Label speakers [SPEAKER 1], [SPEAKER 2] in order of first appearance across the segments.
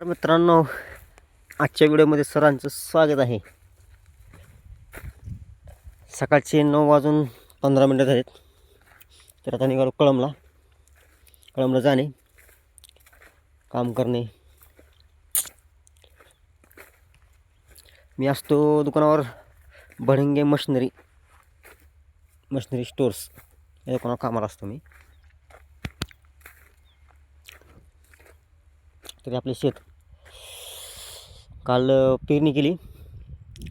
[SPEAKER 1] तर मित्रांनो आजच्या व्हिडिओमध्ये सरांचं स्वागत आहे. सकाळचे नऊ वाजून पंधरा मिनटं झालेत. तर आता निघालो कळमला. कळमला जाणे काम करणे. मी असतो दुकानावर भडंगे मशिनरी मशिनरी स्टोर्स. या दुकानावर कामाला असतो मी. तरी आपले शेत. काल पेरणी केली.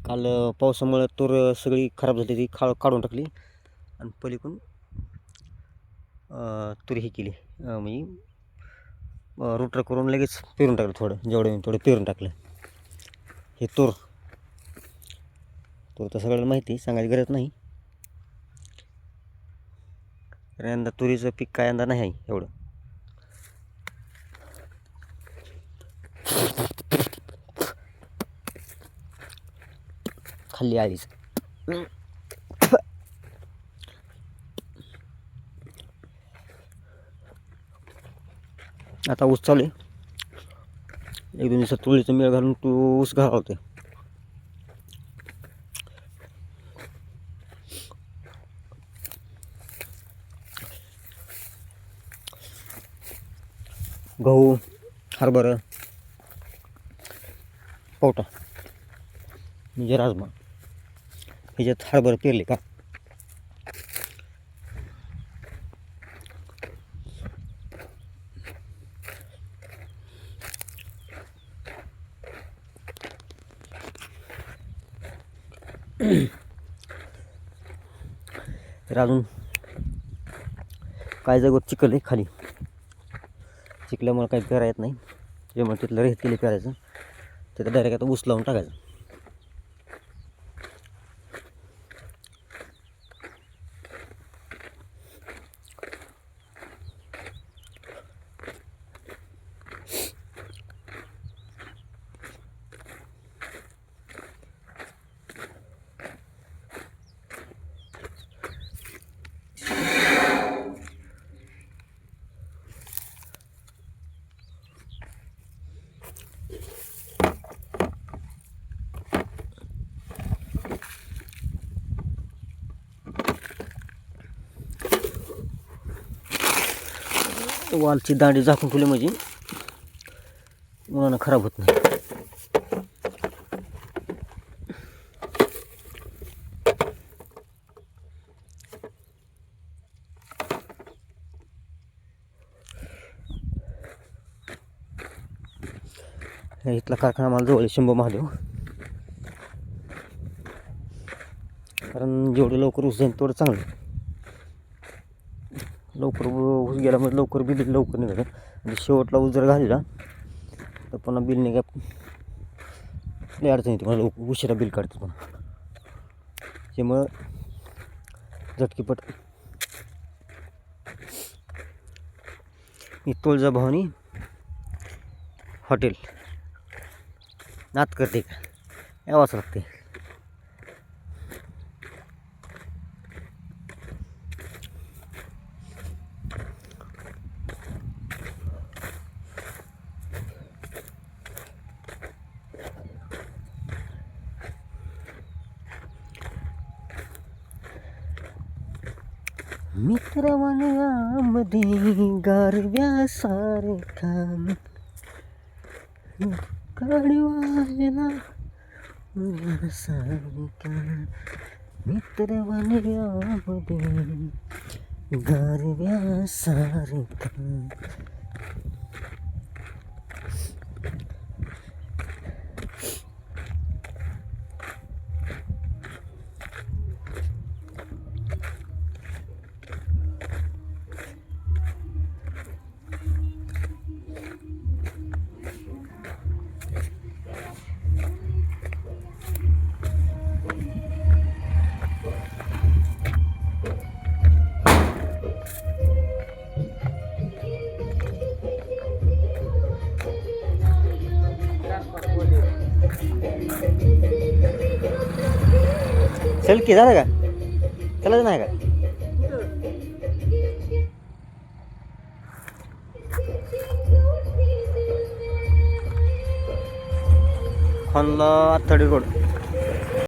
[SPEAKER 1] काल पावसामुळं तूर सगळी खराब झाली ती खा काढून टाकली. आणि पलीकडून तुरी ही केली. म्हणजे रोटर करून लगेच पेरून टाकलं थोडं. जेवढं मी थोडं पेरून टाकलं. हे तूर. तूर तर सगळ्यांना माहिती आहे, सांगायची गरज नाही. कारण यंदा तुरीचं पीक काय यंदा नाही आहे एवढं. खाल्ली आळीच आता ऊस चालू आहे. एक दोन दिवसात तुळीचं मेळ घालून तू ऊस घालवते. गहू हरभरा पोटा म्हणजे राजमा. ह्याच्यात हरभर पेरले का? तर अजून काय जागोर चिखल आहे खाली. चिखल्यामुळे काही पेरा येत नाही. त्याच्यामुळे तिथलं रेत केली पेरायचं. तिथं डायरेक्ट आता ऊस लावून टाकायचं. वालची दांडी झाकून ठेवली म्हणजे उन्हानं खराब होत नाही. इथला कारखाना मला जवळ शंभर महादेव. कारण जेवढं लवकर ऊस जाईल तेवढं चांगलं लवकर ऊ- ऊस गेल्यामुळे म्हणजे लवकर बिल लवकर निघालं. म्हणजे शेवटला ऊस जर घालला तर पुन्हा बिल निघा. लई अडचण येते मला. लवकर उशिरा बिल काढते पुन्हा. त्यामुळं झटकीपट. मी तुळजाभवानी हॉटेल. नात करते का? यावाच लागते. मित्रवनयामध्ये गारव्यासारखा. काढवायला सारखा मित्रवनयामध्ये गारव्यासारखा. ಸೆಲ್ಕಿ ಇದಾರಾಗ ಕೆಲ ಜನ ಆಗ ಹೊಲ್ಲ ತಡಿಗೋಡು